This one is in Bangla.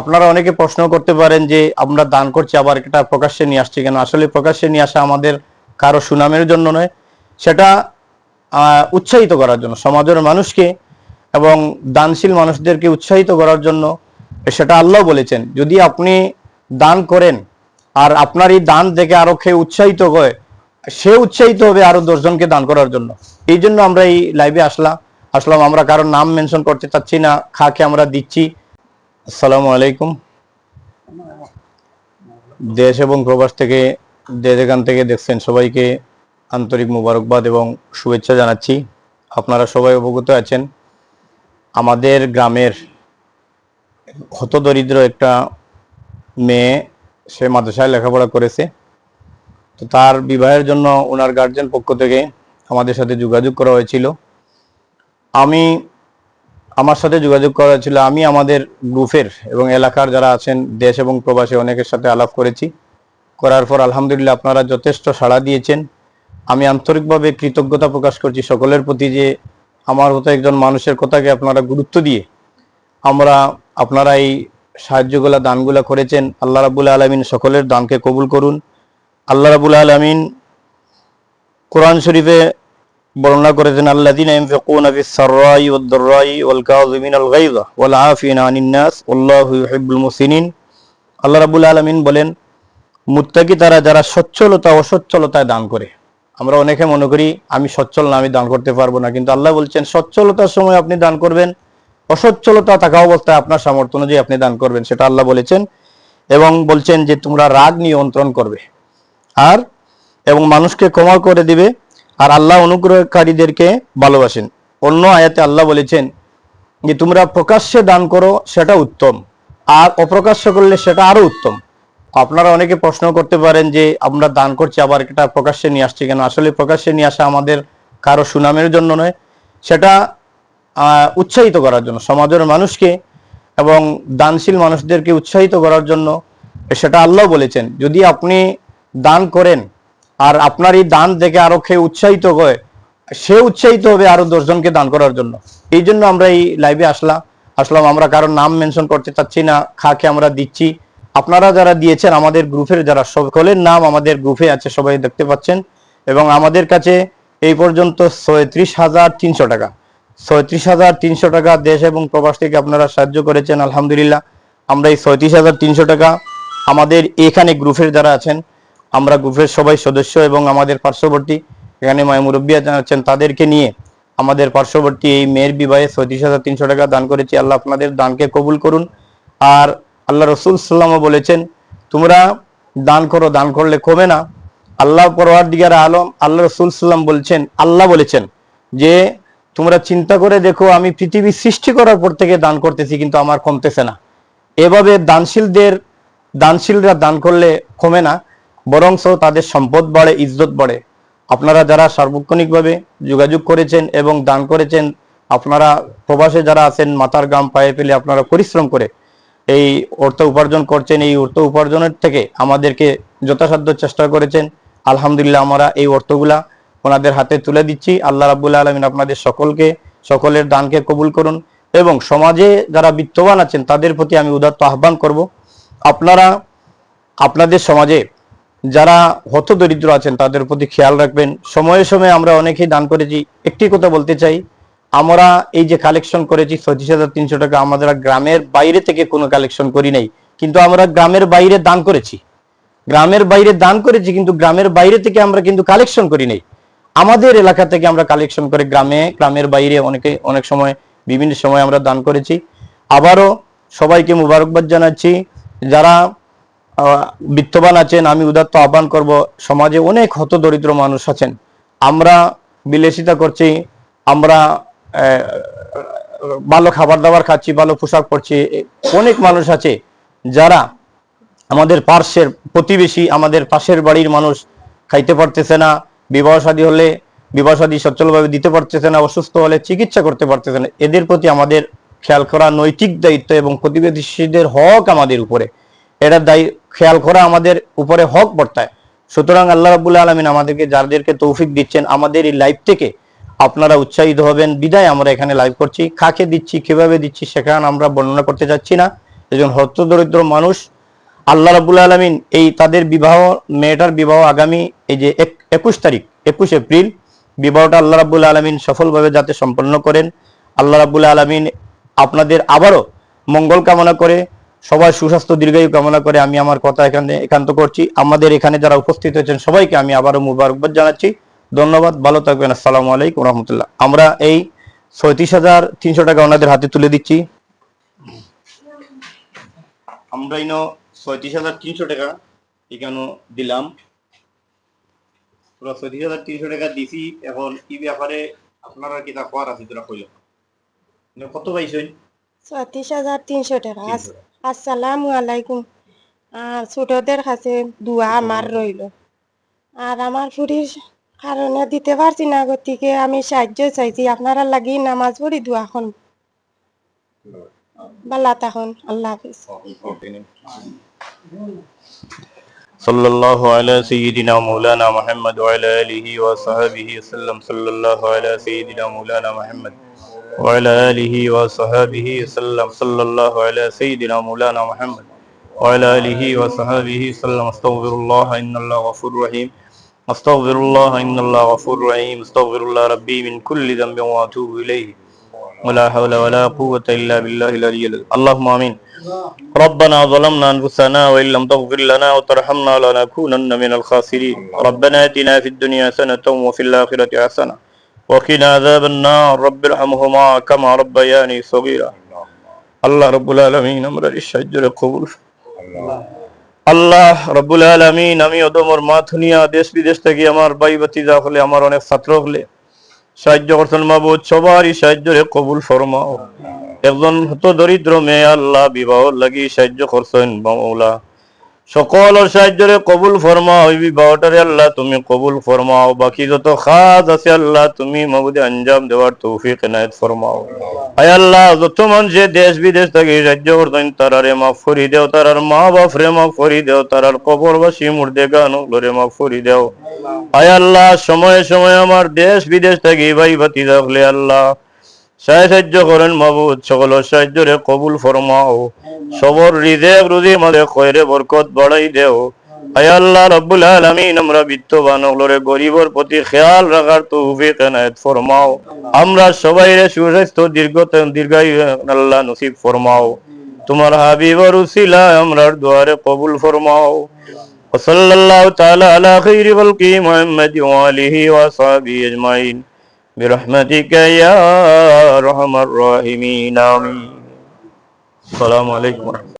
আপনারা অনেকে প্রশ্ন করতে পারেন যে আমরা দান করছি, আবার এটা প্রকাশ্যে নিয়ে আসছি কেন? আসলে প্রকাশ্যে নিয়ে আসা আমাদের কারও সুনামের জন্য নয়, সেটা উৎসাহিত করার জন্য। সমাজের মানুষকে এবং দানশীল মানুষদেরকে উৎসাহিত করার জন্য সেটা আল্লাহ বলেছেন। যদি আপনি দান করেন আর আপনার এই দান দেখে আরও খেয়ে উৎসাহিত হয়, সে উৎসাহিত হবে আরও দশজনকে দান করার জন্য। এই জন্য আমরা এই লাইভে আসলাম। আসলাম, আমরা কারোর নাম মেনশন করতে চাচ্ছি না, খাকে আমরা দিচ্ছি। আসসালামু আলাইকুম। দেশ এবং প্রবাস থেকে যে যেখান থেকে দেখছেন সবাইকে আন্তরিক মুবারকবাদ এবং শুভেচ্ছা জানাচ্ছি। আপনারা সবাই অবগত আছেন, আমাদের গ্রামের হতদরিদ্র একটা মেয়ে, সে মাদ্রাসায় লেখাপড়া করেছে। তো তার বিবাহের জন্য ওনার গার্জেন পক্ষ থেকে আমাদের সাথে যোগাযোগ করা হয়েছিল। আমি আমার সাথে যোগাযোগ করা ছিল, আমি আমাদের গ্রুপের এবং এলাকার যারা আছেন, দেশ এবং প্রবাসী অনেকের সাথে আলাপ করেছি। করার পর আলহামদুলিল্লাহ আপনারা যথেষ্ট সাড়া দিয়েছেন। আমি আন্তরিকভাবে কৃতজ্ঞতা প্রকাশ করছি সকলের প্রতি যে আমার মতো একজন মানুষের কথাকে আপনারা গুরুত্ব দিয়ে আমরা আপনারা এই সাহায্যগুলা, দানগুলা করেছেন। আল্লাহ রাবুল আলমিন সকলের দানকে কবুল করুন। আল্লাহ রাবুল আলমিন কোরআন শরীফে বর্ণনা করেছেন, আল্লাযীনা ইনফিকুনা আল্লাহু বলেন, মুত্তাকি তারা যারা সচ্ছলতা অসচ্ছলতায় দান করে, আমরা অনেকে মনে করি আমি সচ্ছল না, আমি দান করতে পারব না। কিন্তু আল্লাহ বলছেন, সচ্ছলতার সময় আপনি দান করবেন, অসচ্ছলতা থাকা অবস্থায় আপনার সামর্থ্য অনুযায়ী আপনি দান করবেন, সেটা আল্লাহ বলেছেন। এবং বলছেন যে, তোমরা রাগ নিয়ন্ত্রণ করবে, আর এবং মানুষকে ক্ষমা করে দিবে আর আল্লাহ অনুগ্রহকারীদেরকে ভালোবাসেন। অন্য আয়াতে আল্লাহ বলেছেন যে, তোমরা প্রকাশ্যে দান করো, সেটা উত্তম। আর অপ্রকাশ্য করলে সেটা আরও উত্তম। আপনারা অনেকে প্রশ্ন করতে পারেন যে, আমরা দান করছি, আবার এটা প্রকাশ্যে নিয়ে আসছি কেন? আসলে প্রকাশ্যে নিয়ে আসা আমাদের কারও সুনামের জন্য নয়। সেটা উৎসাহিত করার জন্য। সমাজের মানুষকে এবং দানশীল মানুষদেরকে উৎসাহিত করার জন্য। সেটা আল্লাহ বলেছেন। যদি আপনি দান করেন আর আপনার এই দান দেখে আরও খেয়ে উৎসাহিত হয়, সে উৎসাহিত হবে আরও দশজনকে দান করার জন্য। এই জন্য আমরা এই লাইভে আসলাম। আসলাম, আমরা কারোর নাম মেনশন করতে চাচ্ছি না, খাকে আমরা দিচ্ছি। আপনারা যারা দিয়েছেন, আমাদের গ্রুপের যারা, সকলের নাম আমাদের গ্রুপে আছে, সবাই দেখতে পাচ্ছেন। এবং আমাদের কাছে এই পর্যন্ত ছয়ত্রিশ হাজার তিনশো টাকা। ছয়ত্রিশ হাজার তিনশো টাকা দেশ এবং প্রবাস থেকে আপনারা সাহায্য করেছেন, আলহামদুলিল্লাহ। আমরা এই ছয়ত্রিশ হাজার তিনশো টাকা আমাদের এখানে গ্রুপের যারা আছেন আমরা গ্রুপের সবাই সদস্য এবং আমাদের পার্শ্ববর্তী এখানে মায় মুরব্বিয়া জানাচ্ছেন তাদেরকে নিয়ে আমাদের পার্শ্ববর্তী এই মেয়ের বিবাহে ছয়ত্রিশ হাজার তিনশো টাকা দান করেছি। আল্লাহ আপনাদের দানকে কবুল করুন। আর আল্লাহ রসুল সাল্লামও বলেছেন, তোমরা দান করো, দান করলে কমে না। আল্লাহ পরওয়ার দিগার আলম আল্লাহ রসুল সাল্লাম বলছেন, আল্লাহ বলেছেন যে, তোমরা চিন্তা করে দেখো, আমি পৃথিবী সৃষ্টি করার পর থেকে দান করতেছি, কিন্তু আমার কমতেছে না। এভাবে দানশীলদের দানশীলরা দান করলে কমে না। বরংস তাদের সম্পদ বাড়ে, ইজ্জত বাড়ে। আপনারা যারা সার্বক্ষণিকভাবে যোগাযোগ করেছেন এবং দান করেছেন, আপনারা প্রবাসে যারা আছেন, মাতার গ্রাম পায়ে পেলে আপনারা পরিশ্রম করে এই অর্থ উপার্জন করছেন, এই অর্থ উপার্জনের থেকে আমাদেরকে যথাসাধ্য চেষ্টা করেছেন। আলহামদুলিল্লাহ আমরা এই অর্থগুলা ওনাদের হাতে তুলে দিচ্ছি। আল্লাহ রাবুল্লাহ আলমিন আপনাদের সকলকে, সকলের দানকে কবুল করুন এবং সমাজে যারা বিত্তবান আছেন, তাদের প্রতি আমি উদাত্ত আহ্বান করব। আপনারা, আপনাদের সমাজে যারা হত দরিদ্র আছেন, তাদের প্রতি খেয়াল রাখবেন। সময়ে সময়ে আমরা অনেকেই দান করেছি। একটি কথা বলতে চাই, আমরা এই যে কালেকশন করেছি, ছত্রিশ হাজার তিনশো টাকা আমাদের গ্রামের বাইরে থেকে কোনো কালেকশন করি নাই। কিন্তু আমরা গ্রামের বাইরে দান করেছি। গ্রামের বাইরে দান করেছি, কিন্তু গ্রামের বাইরে থেকে আমরা কিন্তু কালেকশন করি নাই। আমাদের এলাকা থেকে আমরা কালেকশন করে গ্রামে, গ্রামের বাইরে অনেকে, অনেক সময়, বিভিন্ন সময় আমরা দান করেছি। আবারও সবাইকে মুবারকবাদ জানাচ্ছি। যারা বিত্তবান আছেন, আমি উদাত্ত আহ্বান করব, সমাজে অনেক হত দরিদ্র মানুষ আছেন। আমরা বিলাসিতা করছি, আমরা ভালো খাবার দাবার খাচ্ছি, ভালো পোশাক পরছি অনেক মানুষ আছে যারা আমাদের পার্শ্বের প্রতিবেশী, আমাদের পাশের বাড়ির মানুষ খাইতে পারতেছে না, বিবাহ শাদী হলে, বিবাহ শাদী সচ্ছলভাবে দিতে পারতেছে না, অসুস্থ হলে চিকিৎসা করতে পারতেছে না। এদের প্রতি আমাদের খেয়াল করা নৈতিক দায়িত্ব এবং প্রতিবেশীদের হক আমাদের উপরে। এটা দায়ী খেয়াল করা আমাদের উপরে হক বর্তায়। সুতরাং আল্লাহ রাবুল্লাহ আলমিন আমাদেরকে যাদেরকে তৌফিক দিচ্ছেন, আমাদের এই লাইভ থেকে আপনারা উৎসাহিত হবেন। বিদায় আমরা এখানে লাইভ করছি। কাকে দিচ্ছি, কীভাবে দিচ্ছি সেখানে আমরা বর্ণনা করতে যাচ্ছি না। একজন হত্য দরিদ্র মানুষ। আল্লাহ রাবুল আলমিন এই তাদের বিবাহ, মেয়েটার বিবাহ আগামী এই যে এক- একুশ তারিখ, একুশ এপ্রিল, বিবাহটা আল্লাহ রাবুল আলমিন সফলভাবে যাতে সম্পন্ন করেন। আল্লাহ রাবুল আলমিন আপনাদের আবারও মঙ্গল কামনা করে সবার সুস্বাস্থ্য দীর্ঘায়ু কামনা করে আমি আমার কথা এখানে একান্ত করছি। আমাদের এখানে যারা উপস্থিত হয়েছেন সবাইকে আমি আবারও মুবারকবাদ জানাচ্ছি। ধন্যবাদ ভালো থাকবেন আসসালামু আলাইকুম রহমতুল্লাহ। আমরা এই ছয়ত্রিশ হাজার তিনশো টাকা ওনাদের হাতে তুলে দিচ্ছি। আমরা ইনো ছয়ত্রিশ হাজার তিনশো টাকা এখানে দিলাম। পুরো ছয়ত্রিশ হাজার তিনশো টাকা দিছি এখন কি ব্যাপারে আপনারা কি তা করার আছে তোরা কইল? কত পাইছেন? ছত্রিশ হাজার তিনশো টাকা। আসসালামু আলাইকুম আর ছোটদের কাছে দুয়া আমার রইল আর আমার ফুরির কারণে দিতে পারছি না গতিকে আমি সাহায্য চাইছি আপনারা লাগি নামাজ পড়ি দোয়া খন বালা তখন আল্লাহ হাফিজ صلى الله على سيدنا مولانا محمد وعلى آله وصحبه وسلم صلى الله على سيدنا مولانا محمد وعلى آله وصحبه وسلم. صلى الله على سيدنا مولانا محمد. وعلى آله وصحبه وسلم. استغفر الله إن الله غفور رحيم. استغفر الله إن الله غفور رحيم. استغفر الله ربي من كل ذنب وأتوب إليه. ولا حول ولا قوة إلا بالله العلي العظيم. اللهم آمين. ربنا ظلمنا أنفسنا وإن لم تغفر لنا وترحمنا لنكونن من الخاسرين. ربنا آتنا في الدنيا حسنة وفي الآخرة حسنة وقنا عذاب النار رب ارحمهما كما ربياني صغيرا আল্লাহ রব্বুল আলমিন আমরা সাহায্যের কবুল আল্লাহ রব্বুল আলমিন আমি অদমর মা ধুনিয়া দেশ বিদেশ থেকে আমার ভাই বাতিজা হলে আমার অনেক ছাত্র হলে সাহায্য করছেন মাবুদ সবারই সাহায্যের কবুল ফরমাও একজন হত দরিদ্র মেয়ে আল্লাহ বিবাহ লাগি সাহায্য করছেন মাওলা সকল সাহায্যরে কবুল ফরমাও ওই বিবাহটারে আল্লাহ তুমি কবুল ফরমাও বাকি যত খাজ আছে আল্লাহ তুমি মাবুদে আঞ্জাম দেওয়ার তৌফিক এনায়েত ফরমাও আয় আল্লাহ, যত মানুষে দেশ বিদেশ থেকে সাহায্য করতেন তারারে মাফ করি দেও তারার মা বাপ রে মাফ করি দেও তারার কবরবাসী মুর্দে গান রে মাফ করি দেও। আয় আল্লাহ, সময়ে সময়ে আমার দেশ বিদেশ থেকে ভাই বাতি রাখলে আল্লাহ সাহায্য করেন মাবুদ সকল সাহায্যরে কবুল ফরমাও সবর হৃদয় রুজি মাঝে খয়রে বরকত বাড়াই দেও আয় আল্লাহ রব্বুল আলামিন আমরা বিত্তবান হলরে গরিবর প্রতি খেয়াল রাখার তৌফিক এনায়েত ফরমাও আমরা সবাই রে সুস্বাস্থ্য দীর্ঘ দীর্ঘায়ু আল্লাহ নসিব ফরমাও তোমার হাবিবর উসিলা আমরার দুয়ারে কবুল ফরমাও وصلى الله تعالى على خير خلقه محمد وآله وصحبه أجمعين برحمتك يا أرحم الراحمين. آمين. السلام عليكم ورحمة